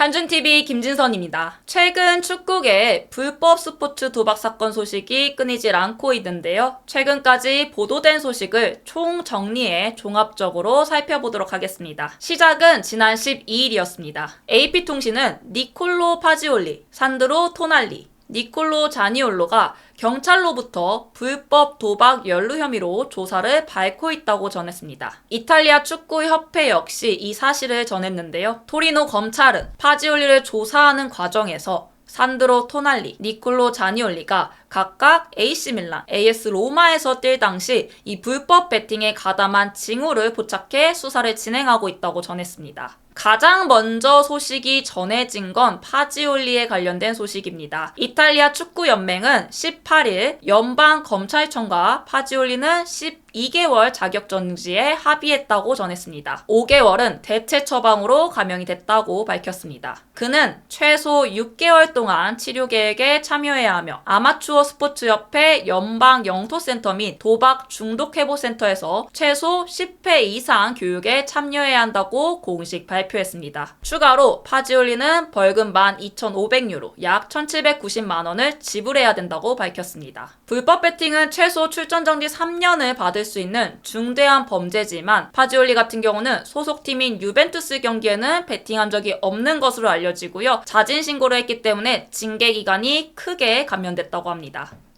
한준TV 김진선입니다. 최근 축구계 불법 스포츠 도박 사건 소식이 끊이질 않고 있는데요. 최근까지 보도된 소식을 총 정리해 종합적으로 살펴보도록 하겠습니다. 시작은 지난 12일이었습니다. AP통신은 니콜로 파지올리, 산드로 토날리, 니콜로 자니올로가 경찰로부터 불법 도박 연루 혐의로 조사를 받고 있다고 전했습니다. 이탈리아 축구협회 역시 이 사실을 전했는데요. 토리노 검찰은 파지올리를 조사하는 과정에서 산드로 토날리, 니콜로 자니올리가 각각 AC 밀란, AS 로마에서 뛸 당시 이 불법 베팅에 가담한 징후를 포착해 수사를 진행하고 있다고 전했습니다. 가장 먼저 소식이 전해진 건 파지올리에 관련된 소식입니다. 이탈리아 축구연맹은 18일 연방검찰청과 파지올리는 12개월 자격정지에 합의했다고 전했습니다. 5개월은 대체 처방으로 감형이 됐다고 밝혔습니다. 그는 최소 6개월 동안 치료 계획에 참여해야 하며 아마추어 스포츠협회 연방 영토센터 및 도박 중독회복센터에서 최소 10회 이상 교육에 참여해야 한다고 공식 발표했습니다. 추가로 파지올리는 벌금 12,500유로, 약 1,790만 원을 지불해야 된다고 밝혔습니다. 불법 베팅은 최소 출전 정지 3년을 받을 수 있는 중대한 범죄지만 파지올리 같은 경우는 소속팀인 유벤투스 경기에는 베팅한 적이 없는 것으로 알려지고요. 자진 신고를 했기 때문에 징계 기간이 크게 감면됐다고 합니다.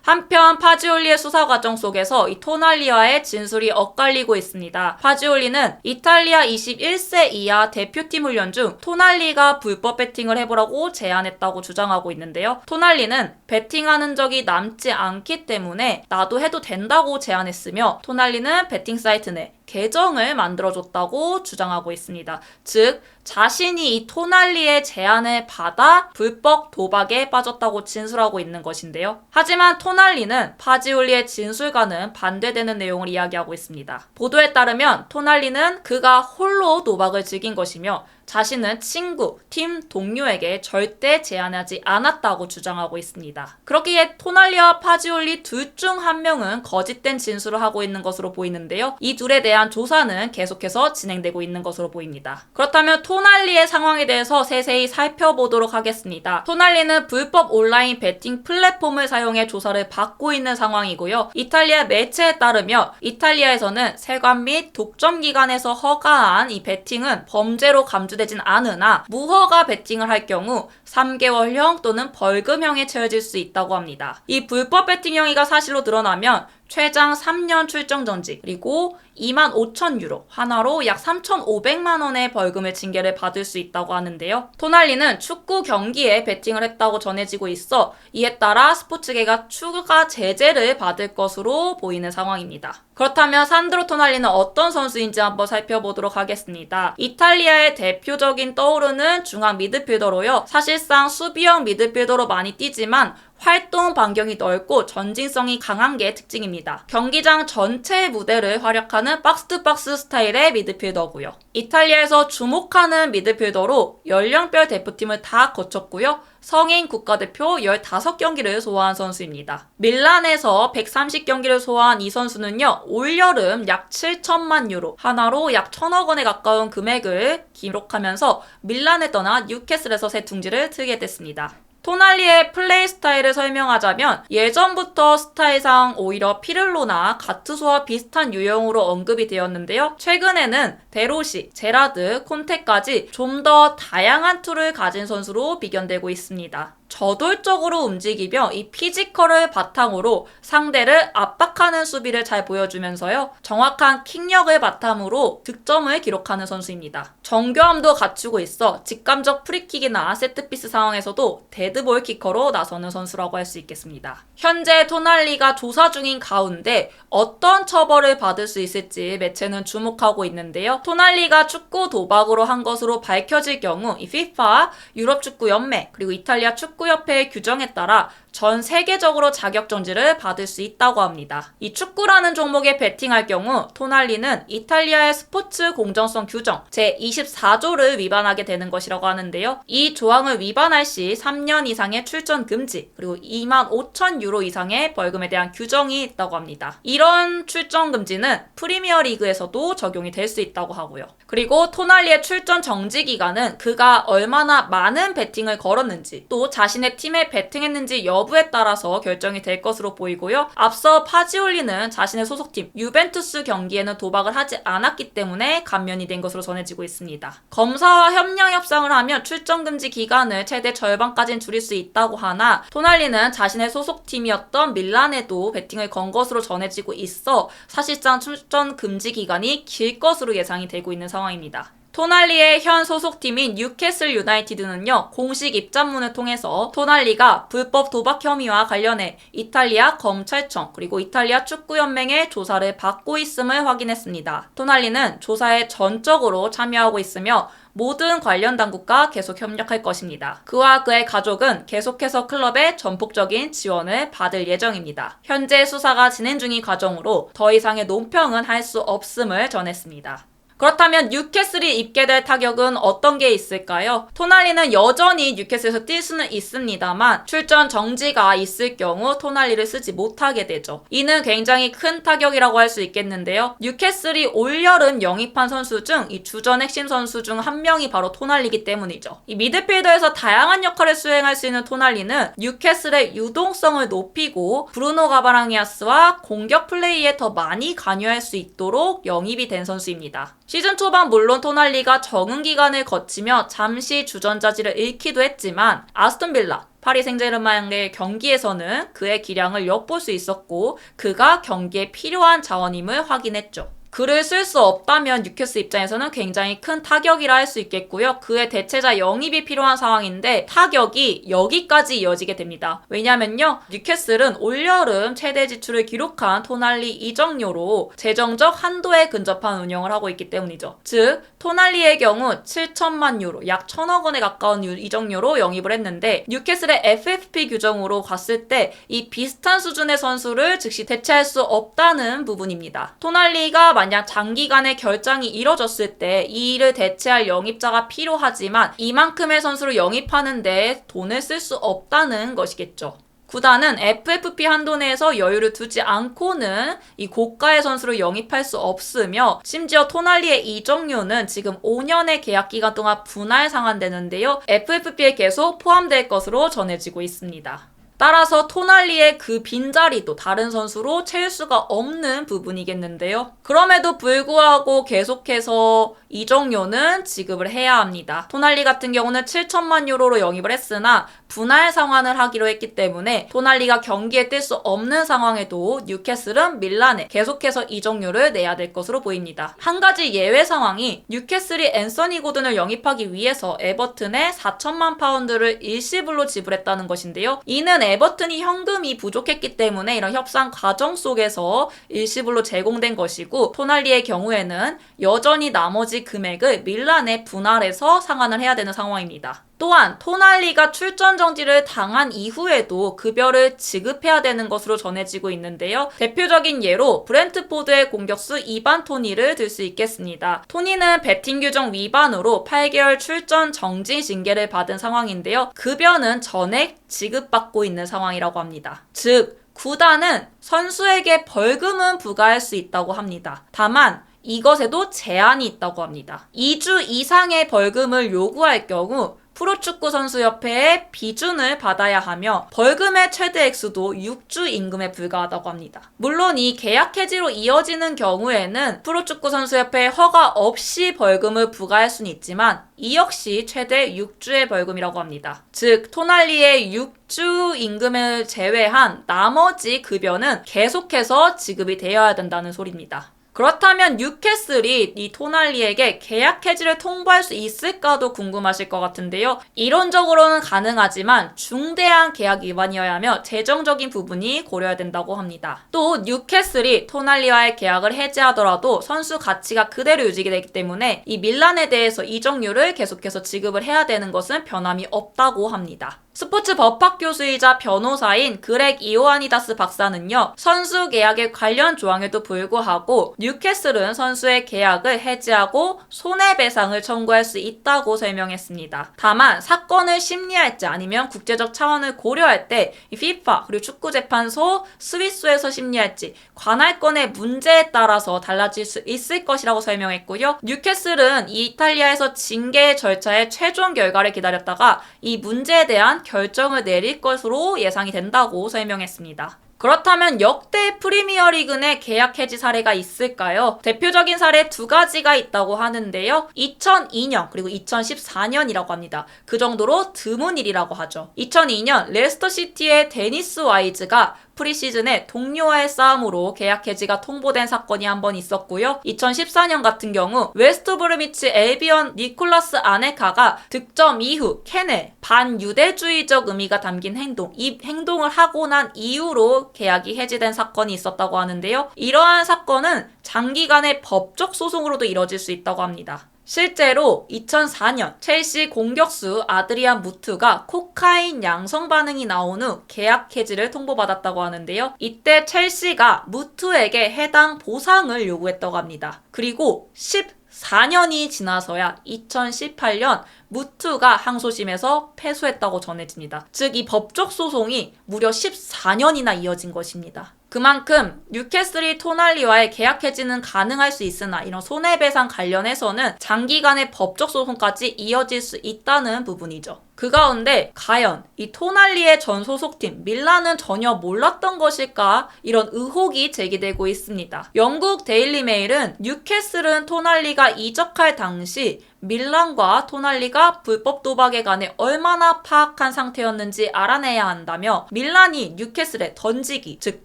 한편 파지올리의 수사 과정 속에서 이 토날리와의 진술이 엇갈리고 있습니다. 파지올리는 이탈리아 21세 이하 대표팀 훈련 중 토날리가 불법 베팅을 해보라고 제안했다고 주장하고 있는데요. 토날리는 베팅하는 적이 남지 않기 때문에 나도 해도 된다고 제안했으며 토날리는 베팅 사이트 내 계정을 만들어줬다고 주장하고 있습니다. 즉, 자신이 이 토날리의 제안을 받아 불법 도박에 빠졌다고 진술하고 있는 것인데요. 하지만 토날리는 파지올리의 진술과는 반대되는 내용을 이야기하고 있습니다. 보도에 따르면 토날리는 그가 홀로 도박을 즐긴 것이며 자신은 친구, 팀 동료에게 절대 제안하지 않았다고 주장하고 있습니다. 그렇기에 토날리와 파지올리 둘 중 한 명은 거짓된 진술을 하고 있는 것으로 보이는데요. 이 둘에 대한 조사는 계속해서 진행되고 있는 것으로 보입니다. 그렇다면 토날리의 상황에 대해서 세세히 살펴보도록 하겠습니다. 토날리는 불법 온라인 베팅 플랫폼을 사용해 조사를 받고 있는 상황이고요. 이탈리아 매체에 따르면 이탈리아에서는 세관 및 독점 기관에서 허가한 이 베팅은 범죄로 감 주되진 않으나 무허가 베팅을 할 경우 3개월형 또는 벌금형에 처해질 수 있다고 합니다. 이 불법 베팅 행위가 사실로 드러나면 최장 3년 출정 정지 그리고 2만 5천 유로 하나로 약 3,500만 원의 벌금의 징계를 받을 수 있다고 하는데요. 토날리는 축구 경기에 베팅을 했다고 전해지고 있어 이에 따라 스포츠계가 추가 제재를 받을 것으로 보이는 상황입니다. 그렇다면 산드로 토날리는 어떤 선수인지 한번 살펴보도록 하겠습니다. 이탈리아의 대표적인 떠오르는 중앙 미드필더로요. 사실상 수비형 미드필더로 많이 뛰지만 활동 반경이 넓고 전진성이 강한 게 특징입니다. 경기장 전체의 무대를 활약하는 박스투박스 스타일의 미드필더고요. 이탈리아에서 주목하는 미드필더로 연령별 대표팀을 다 거쳤고요. 성인 국가대표 15경기를 소화한 선수입니다. 밀란에서 130경기를 소화한 이 선수는요, 올여름 약 7천만 유로, 하나로 약 천억 원에 가까운 금액을 기록하면서 밀란에 떠나 뉴캐슬에서 새 둥지를 트게 됐습니다. 토날리의 플레이 스타일을 설명하자면 예전부터 스타일상 오히려 피를로나 가투소와 비슷한 유형으로 언급이 되었는데요. 최근에는 데로시, 제라드, 콘테까지 좀 더 다양한 툴을 가진 선수로 비견되고 있습니다. 저돌적으로 움직이며 이 피지컬을 바탕으로 상대를 압박하는 수비를 잘 보여주면서요. 정확한 킥력을 바탕으로 득점을 기록하는 선수입니다. 정교함도 갖추고 있어 직감적 프리킥이나 세트피스 상황에서도 데드볼 키커로 나서는 선수라고 할 수 있겠습니다. 현재 토날리가 조사 중인 가운데 어떤 처벌을 받을 수 있을지 매체는 주목하고 있는데요. 토날리가 축구 도박으로 한 것으로 밝혀질 경우 이 FIFA, 유럽 축구 연맹, 그리고 이탈리아 축구 축구 협회의 규정에 따라 전 세계적으로 자격 정지를 받을 수 있다고 합니다. 이 축구라는 종목에 베팅할 경우 토날리는 이탈리아의 스포츠 공정성 규정 제24조를 위반하게 되는 것이라고 하는데요. 이 조항을 위반할 시 3년 이상의 출전 금지 그리고 2만 5천 유로 이상의 벌금에 대한 규정이 있다고 합니다. 이런 출전 금지는 프리미어 리그에서도 적용이 될 수 있다고 하고요. 그리고 토날리의 출전 정지 기간은 그가 얼마나 많은 베팅을 걸었는지 또 자신의 팀에 베팅했는지 여 부에 따라서 결정이 될 것으로 보이고요. 앞서 파지올리는 자신의 소속팀 유벤투스 경기에는 도박을 하지 않았기 때문에 감면이 된 것으로 전해지고 있습니다. 검사와 협력 협상을 하면 출전 금지 기간을 최대 절반까지는 줄일 수 있다고 하나 토날리는 자신의 소속팀이었던 밀란에도 베팅을 건 것으로 전해지고 있어 사실상 출전 금지 기간이 길 것으로 예상이 되고 있는 상황입니다. 토날리의 현 소속팀인 뉴캐슬 유나이티드는요, 공식 입장문을 통해서 토날리가 불법 도박 혐의와 관련해 이탈리아 검찰청 그리고 이탈리아 축구연맹의 조사를 받고 있음을 확인했습니다. 토날리는 조사에 전적으로 참여하고 있으며 모든 관련 당국과 계속 협력할 것입니다. 그와 그의 가족은 계속해서 클럽의 전폭적인 지원을 받을 예정입니다. 현재 수사가 진행 중인 과정으로 더 이상의 논평은 할 수 없음을 전했습니다. 그렇다면 뉴캐슬이 입게 될 타격은 어떤 게 있을까요? 토날리는 여전히 뉴캐슬에서 뛸 수는 있습니다만 출전 정지가 있을 경우 토날리를 쓰지 못하게 되죠. 이는 굉장히 큰 타격이라고 할 수 있겠는데요. 뉴캐슬이 올여름 영입한 선수 중 이 주전 핵심 선수 중 한 명이 바로 토날리기 때문이죠. 이 미드필더에서 다양한 역할을 수행할 수 있는 토날리는 뉴캐슬의 유동성을 높이고 브루노 가바랑이아스와 공격 플레이에 더 많이 관여할 수 있도록 영입이 된 선수입니다. 시즌 초반 물론 토날리가 적응 기간을 거치며 잠시 주전자질을 잃기도 했지만 아스톤 빌라, 파리 생제르맹의 경기에서는 그의 기량을 엿볼 수 있었고 그가 경기에 필요한 자원임을 확인했죠. 그를 쓸 수 없다면 뉴캐스 입장에서는 굉장히 큰 타격이라 할 수 있겠고요. 그의 대체자 영입이 필요한 상황인데 타격이 여기까지 이어지게 됩니다. 왜냐면요. 뉴캐슬은 올여름 최대 지출을 기록한 토날리 이적료로 재정적 한도에 근접한 운영을 하고 있기 때문이죠. 즉 토날리의 경우 7천만 유로, 약 1천억 원에 가까운 이적료로 영입을 했는데 뉴캐슬의 FFP 규정으로 갔을 때 이 비슷한 수준의 선수를 즉시 대체할 수 없다는 부분입니다. 토날리가 만약 장기간의 결장이 이뤄졌을 때이 일을 대체할 영입자가 필요하지만 이만큼의 선수를 영입하는 데 돈을 쓸 수 없다는 것이겠죠. 구단은 FFP 한도 내에서 여유를 두지 않고는 이 고가의 선수를 영입할 수 없으며 심지어 토날리의 이적료는 지금 5년의 계약 기간 동안 분할 상환되는데요. FFP에 계속 포함될 것으로 전해지고 있습니다. 따라서 토날리의 그 빈자리도 다른 선수로 채울 수가 없는 부분이겠는데요. 그럼에도 불구하고 계속해서 이적료는 지급을 해야 합니다. 토날리 같은 경우는 7천만 유로로 영입을 했으나 분할 상환을 하기로 했기 때문에 토날리가 경기에 뛸 수 없는 상황에도 뉴캐슬은 밀란에 계속해서 이적료를 내야 될 것으로 보입니다. 한 가지 예외 상황이 뉴캐슬이 앤서니 고든을 영입하기 위해서 에버튼에 4천만 파운드를 일시불로 지불했다는 것인데요. 이는 에버튼이 현금이 부족했기 때문에 이런 협상 과정 속에서 일시불로 제공된 것이고 토날리의 경우에는 여전히 나머지 금액을 밀란에 분할해서 상환을 해야 되는 상황입니다. 또한 토날리가 출전 정지를 당한 이후에도 급여를 지급해야 되는 것으로 전해지고 있는데요. 대표적인 예로 브렌트포드의 공격수 이반 토니를 들 수 있겠습니다. 토니는 베팅 규정 위반으로 8개월 출전 정지 징계를 받은 상황인데요. 급여는 전액 지급받고 있는 상황이라고 합니다. 즉 구단은 선수에게 벌금은 부과할 수 있다고 합니다. 다만 이것에도 제한이 있다고 합니다. 2주 이상의 벌금을 요구할 경우 프로축구 선수협회에 비준을 받아야 하며 벌금의 최대 액수도 6주 임금에 불과하다고 합니다. 물론 이 계약 해지로 이어지는 경우에는 프로축구 선수협회에 허가 없이 벌금을 부과할 수는 있지만 이 역시 최대 6주의 벌금이라고 합니다. 즉 토날리의 6주 임금을 제외한 나머지 급여는 계속해서 지급이 되어야 된다는 소리입니다. 그렇다면 뉴캐슬이 이 토날리에게 계약 해지를 통보할 수 있을까도 궁금하실 것 같은데요. 이론적으로는 가능하지만 중대한 계약 위반이어야 하며 재정적인 부분이 고려해야 된다고 합니다. 또 뉴캐슬이 토날리와의 계약을 해지하더라도 선수 가치가 그대로 유지가 되기 때문에 이 밀란에 대해서 이적료를 계속해서 지급을 해야 되는 것은 변함이 없다고 합니다. 스포츠 법학 교수이자 변호사인 그렉 이오아니다스 박사는요, 선수 계약의 관련 조항에도 불구하고 뉴캐슬은 선수의 계약을 해지하고 손해배상을 청구할 수 있다고 설명했습니다. 다만 사건을 심리할지 아니면 국제적 차원을 고려할 때이 FIFA 그리고 축구재판소 스위스에서 심리할지 관할권의 문제에 따라서 달라질 수 있을 것이라고 설명했고요. 뉴캐슬은 이 이탈리아에서 징계 절차의 최종 결과를 기다렸다가 이 문제에 대한 결정을 내릴 것으로 예상이 된다고 설명했습니다. 그렇다면 역대 프리미어리그 내 계약 해지 사례가 있을까요? 대표적인 사례 두 가지가 있다고 하는데요. 2002년 그리고 2014년이라고 합니다. 그 정도로 드문 일이라고 하죠. 2002년 레스터 시티의 데니스 와이즈가 프리시즌에 동료와의 싸움으로 계약 해지가 통보된 사건이 한 번 있었고요. 2014년 같은 경우 웨스트 브르미치 엘비언 니콜라스 아네카가 득점 이후 캔에 반유대주의적 의미가 담긴 행동, 이 행동을 하고 난 이후로 계약이 해지된 사건이 있었다고 하는데요. 이러한 사건은 장기간의 법적 소송으로도 이뤄질 수 있다고 합니다. 실제로 2004년 첼시 공격수 아드리안 무트가 코카인 양성 반응이 나온 후 계약 해지를 통보받았다고 하는데요. 이때 첼시가 무트에게 해당 보상을 요구했다고 합니다. 그리고 14년이 지나서야 2018년 무트가 항소심에서 패소했다고 전해집니다. 즉, 이 법적 소송이 무려 14년이나 이어진 것입니다. 그만큼 뉴캐슬이 토날리와의 계약 해지는 가능할 수 있으나 이런 손해배상 관련해서는 장기간의 법적 소송까지 이어질 수 있다는 부분이죠. 그 가운데 과연 이 토날리의 전 소속팀 밀란은 전혀 몰랐던 것일까 이런 의혹이 제기되고 있습니다. 영국 데일리 메일은 뉴캐슬은 토날리가 이적할 당시 밀란과 토날리가 불법 도박에 관해 얼마나 파악한 상태였는지 알아내야 한다며 밀란이 뉴캐슬에 던지기, 즉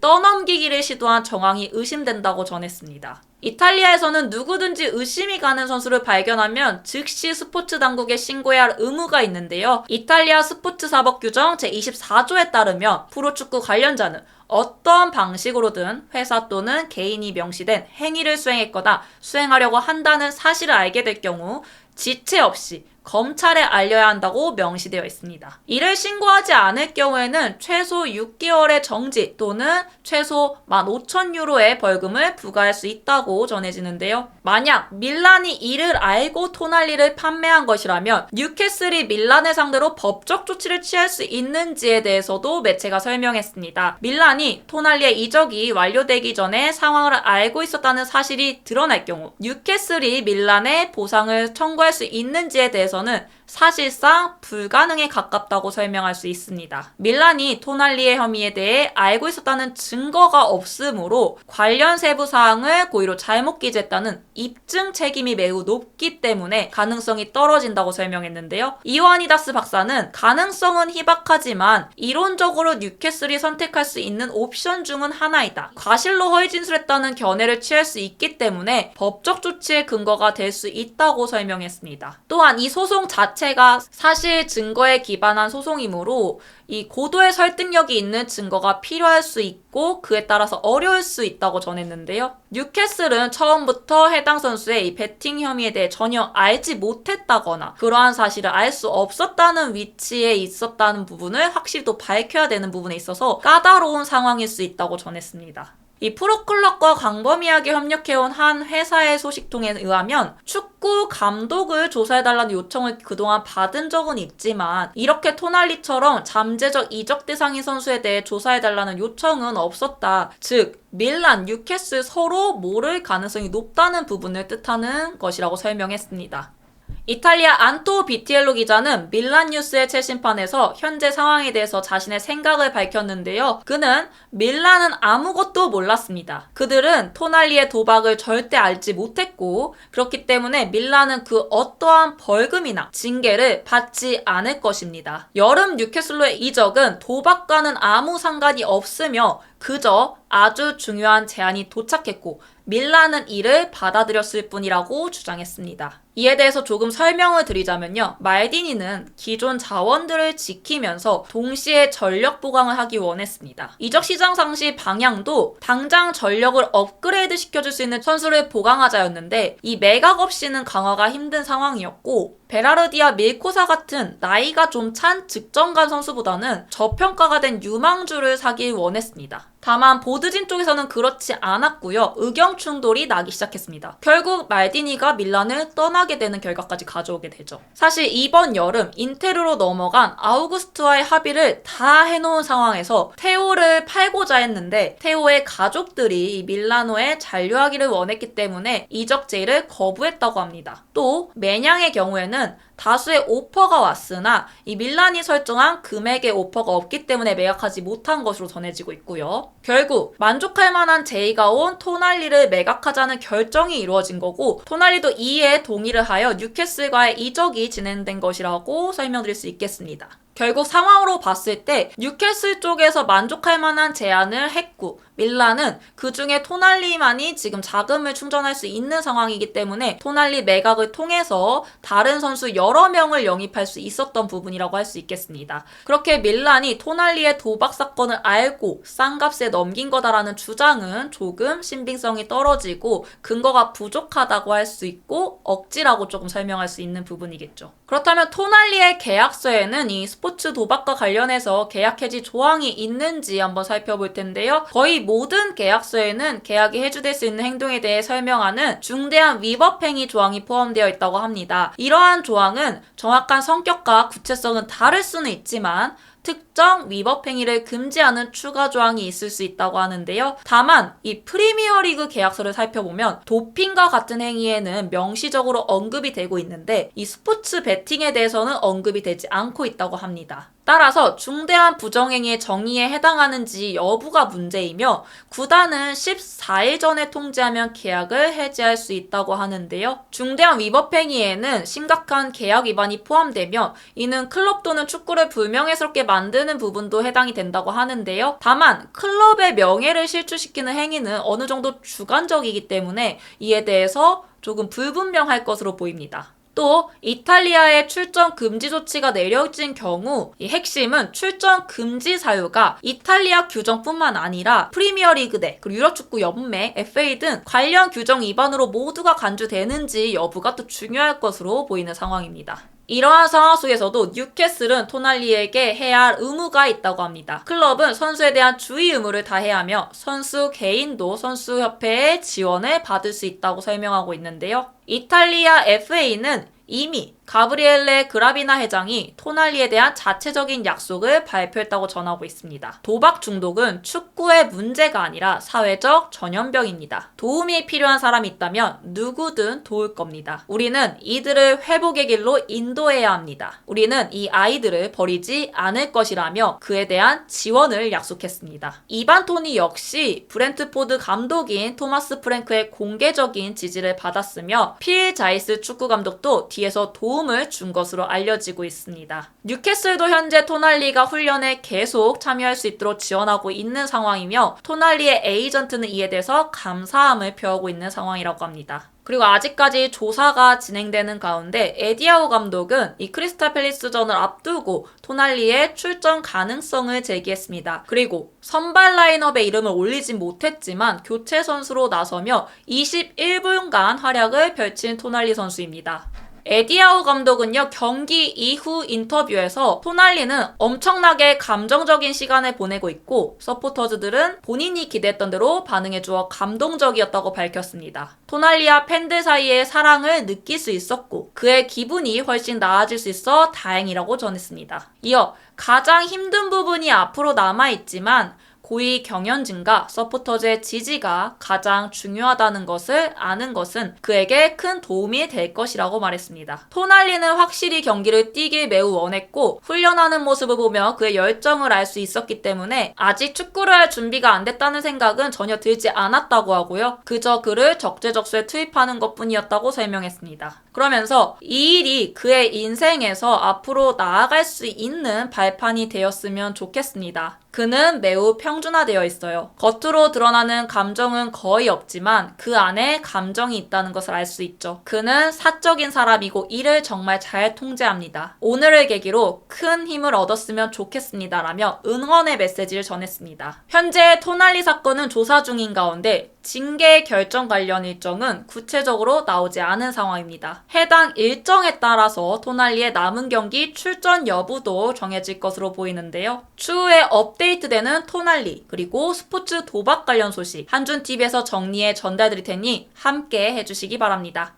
떠넘기기를 시도한 정황이 의심된다고 전했습니다. 이탈리아에서는 누구든지 의심이 가는 선수를 발견하면 즉시 스포츠 당국에 신고해야 할 의무가 있는데요. 이탈리아 스포츠 사법 규정 제24조에 따르면 프로축구 관련자는 어떤 방식으로든 회사 또는 개인이 명시된 행위를 수행했거나 수행하려고 한다는 사실을 알게 될 경우 지체 없이 검찰에 알려야 한다고 명시되어 있습니다. 이를 신고하지 않을 경우에는 최소 6개월의 정지 또는 최소 15,000유로의 벌금을 부과할 수 있다고 전해지는데요. 만약 밀란이 이를 알고 토날리를 판매한 것이라면 뉴캐슬이 밀란을 상대로 법적 조치를 취할 수 있는지에 대해서도 매체가 설명했습니다. 밀란이 토날리의 이적이 완료되기 전에 상황을 알고 있었다는 사실이 드러날 경우 뉴캐슬이 밀란에 보상을 청구할 수 있는지에 대해서 대해서는 사실상 불가능에 가깝다고 설명할 수 있습니다. 밀란이 토날리의 혐의에 대해 알고 있었다는 증거가 없으므로 관련 세부 사항을 고의로 잘못 기재했다는 입증 책임이 매우 높기 때문에 가능성이 떨어진다고 설명했는데요. 이와니다스 박사는 가능성은 희박하지만 이론적으로 뉴캐슬이 선택할 수 있는 옵션 중은 하나이다. 과실로 허위 진술했다는 견해를 취할 수 있기 때문에 법적 조치의 근거가 될 수 있다고 설명했습니다. 또한 이 소송 자체가 사실 증거에 기반한 소송이므로 이 고도의 설득력이 있는 증거가 필요할 수 있고 그에 따라서 어려울 수 있다고 전했는데요. 뉴캐슬은 처음부터 해당 선수의 이 베팅 혐의에 대해 전혀 알지 못했다거나 그러한 사실을 알 수 없었다는 위치에 있었다는 부분을 확실히 또 밝혀야 되는 부분에 있어서 까다로운 상황일 수 있다고 전했습니다. 이 프로클럽과 광범위하게 협력해온 한 회사의 소식통에 의하면 축구 감독을 조사해달라는 요청을 그동안 받은 적은 있지만 이렇게 토날리처럼 잠재적 이적 대상인 선수에 대해 조사해달라는 요청은 없었다. 즉, 밀란, 뉴캐슬 서로 모를 가능성이 높다는 부분을 뜻하는 것이라고 설명했습니다. 이탈리아 안토 비티엘로 기자는 밀란 뉴스의 최신판에서 현재 상황에 대해서 자신의 생각을 밝혔는데요. 그는 밀란은 아무것도 몰랐습니다. 그들은 토날리의 도박을 절대 알지 못했고 그렇기 때문에 밀란은 그 어떠한 벌금이나 징계를 받지 않을 것입니다. 여름 뉴캐슬로의 이적은 도박과는 아무 상관이 없으며 그저 아주 중요한 제안이 도착했고 밀라는 이를 받아들였을 뿐이라고 주장했습니다. 이에 대해서 조금 설명을 드리자면요. 말디니는 기존 자원들을 지키면서 동시에 전력 보강을 하기 원했습니다. 이적 시장 상시 방향도 당장 전력을 업그레이드 시켜줄 수 있는 선수를 보강하자였는데 이 매각 없이는 강화가 힘든 상황이었고 베라르디아 밀코사 같은 나이가 좀 찬 직전간 선수보다는 저평가가 된 유망주를 사길 원했습니다. 다만 보드진 쪽에서는 그렇지 않았고요. 의견 충돌이 나기 시작했습니다. 결국 말디니가 밀란을 떠나게 되는 결과까지 가져오게 되죠. 사실 이번 여름 인테르로 넘어간 아우구스트와의 합의를 다 해놓은 상황에서 테오를 팔고자 했는데 테오의 가족들이 밀라노에 잔류하기를 원했기 때문에 이적 제의를 거부했다고 합니다. 또 매냥의 경우에는 다수의 오퍼가 왔으나 이 밀란이 설정한 금액의 오퍼가 없기 때문에 매각하지 못한 것으로 전해지고 있고요. 결국 만족할 만한 제의가 온 토날리를 매각하자는 결정이 이루어진 거고 토날리도 이에 동의를 하여 뉴캐슬과의 이적이 진행된 것이라고 설명드릴 수 있겠습니다. 결국 상황으로 봤을 때 뉴캐슬 쪽에서 만족할 만한 제안을 했고 밀라는 그 중에 토날리만이 지금 자금을 충전할 수 있는 상황이기 때문에 토날리 매각을 통해서 다른 선수 여러 명을 영입할 수 있었던 부분이라고 할 수 있겠습니다. 그렇게 밀란이 토날리의 도박 사건을 알고 싼 값에 넘긴 거다라는 주장은 조금 신빙성이 떨어지고 근거가 부족하다고 할 수 있고 억지라고 조금 설명할 수 있는 부분이겠죠. 그렇다면 토날리의 계약서에는 이 스포 츠 도박과 관련해서 계약 해지 조항이 있는지 한번 살펴볼 텐데요. 거의 모든 계약서에는 계약이 해주될 수 있는 행동에 대해 설명하는 중대한 위법 행위 조항이 포함되어 있다고 합니다. 이러한 조항은 정확한 성격과 구체성은 다를 수는 있지만 특 정 위법 행위를 금지하는 추가 조항이 있을 수 있다고 하는데요. 다만 이 프리미어리그 계약서를 살펴보면 도핑과 같은 행위에는 명시적으로 언급이 되고 있는데 이 스포츠 베팅에 대해서는 언급이 되지 않고 있다고 합니다. 따라서 중대한 부정행위의 정의에 해당하는지 여부가 문제이며 구단은 14일 전에 통지하면 계약을 해지할 수 있다고 하는데요. 중대한 위법 행위에는 심각한 계약 위반이 포함되며 이는 클럽 또는 축구를 불명예스럽게 만드는 부분도 해당이 된다고 하는데요. 다만 클럽의 명예를 실추시키는 행위는 어느 정도 주관적이기 때문에 이에 대해서 조금 불분명할 것으로 보입니다. 또 이탈리아의 출전 금지 조치가 내려진 경우 이 핵심은 출전 금지 사유가 이탈리아 규정뿐만 아니라 프리미어리그 대 그리고 유럽 축구 연맹 FA 등 관련 규정 위반으로 모두가 간주되는지 여부가 또 중요할 것으로 보이는 상황입니다. 이러한 상황 속에서도 뉴캐슬은 토날리에게 해야 할 의무가 있다고 합니다. 클럽은 선수에 대한 주의 의무를 다해야 하며 선수 개인도 선수협회의 지원을 받을 수 있다고 설명하고 있는데요. 이탈리아 FA는 이미 가브리엘레 그라비나 회장이 토날리에 대한 자체적인 약속을 발표했다고 전하고 있습니다. 도박 중독은 축구의 문제가 아니라 사회적 전염병입니다. 도움이 필요한 사람이 있다면 누구든 도울 겁니다. 우리는 이들을 회복의 길로 인도해야 합니다. 우리는 이 아이들을 버리지 않을 것이라며 그에 대한 지원을 약속했습니다. 이반 토니 역시 브렌트포드 감독인 토마스 프랭크의 공개적인 지지를 받았으며 필 자이스 축구 감독도 뒤에서 도움을 준 것으로 알려지고 있습니다. 뉴캐슬도 현재 토날리가 훈련에 계속 참여할 수 있도록 지원하고 있는 상황이며 토날리의 에이전트는 이에 대해서 감사함을 표하고 있는 상황이라고 합니다. 그리고 아직까지 조사가 진행되는 가운데 에디아오 감독은 이 크리스탈 팰리스전을 앞두고 토날리의 출전 가능성을 제기했습니다. 그리고 선발 라인업에 이름을 올리진 못했지만 교체 선수로 나서며 21분간 활약을 펼친 토날리 선수입니다. 에디아우 감독은요, 경기 이후 인터뷰에서 토날리는 엄청나게 감정적인 시간을 보내고 있고, 서포터즈들은 본인이 기대했던 대로 반응해 주어 감동적이었다고 밝혔습니다. 토날리와 팬들 사이의 사랑을 느낄 수 있었고, 그의 기분이 훨씬 나아질 수 있어 다행이라고 전했습니다. 이어 가장 힘든 부분이 앞으로 남아있지만, 고위 경연진과 서포터즈의 지지가 가장 중요하다는 것을 아는 것은 그에게 큰 도움이 될 것이라고 말했습니다. 토날리는 확실히 경기를 뛰길 매우 원했고 훈련하는 모습을 보며 그의 열정을 알 수 있었기 때문에 아직 축구를 할 준비가 안 됐다는 생각은 전혀 들지 않았다고 하고요. 그저 그를 적재적소에 투입하는 것 뿐이었다고 설명했습니다. 그러면서 이 일이 그의 인생에서 앞으로 나아갈 수 있는 발판이 되었으면 좋겠습니다. 그는 매우 평준화되어 있어요. 겉으로 드러나는 감정은 거의 없지만 그 안에 감정이 있다는 것을 알 수 있죠. 그는 사적인 사람이고 이를 정말 잘 통제합니다. 오늘을 계기로 큰 힘을 얻었으면 좋겠습니다라며 응원의 메시지를 전했습니다. 현재 토날리 사건은 조사 중인 가운데 징계 결정 관련 일정은 구체적으로 나오지 않은 상황입니다. 해당 일정에 따라서 토날리의 남은 경기 출전 여부도 정해질 것으로 보이는데요. 추후에 업데이트되는 토날리 그리고 스포츠 도박 관련 소식 한준 TV에서 정리해 전달드릴 테니 함께 해주시기 바랍니다.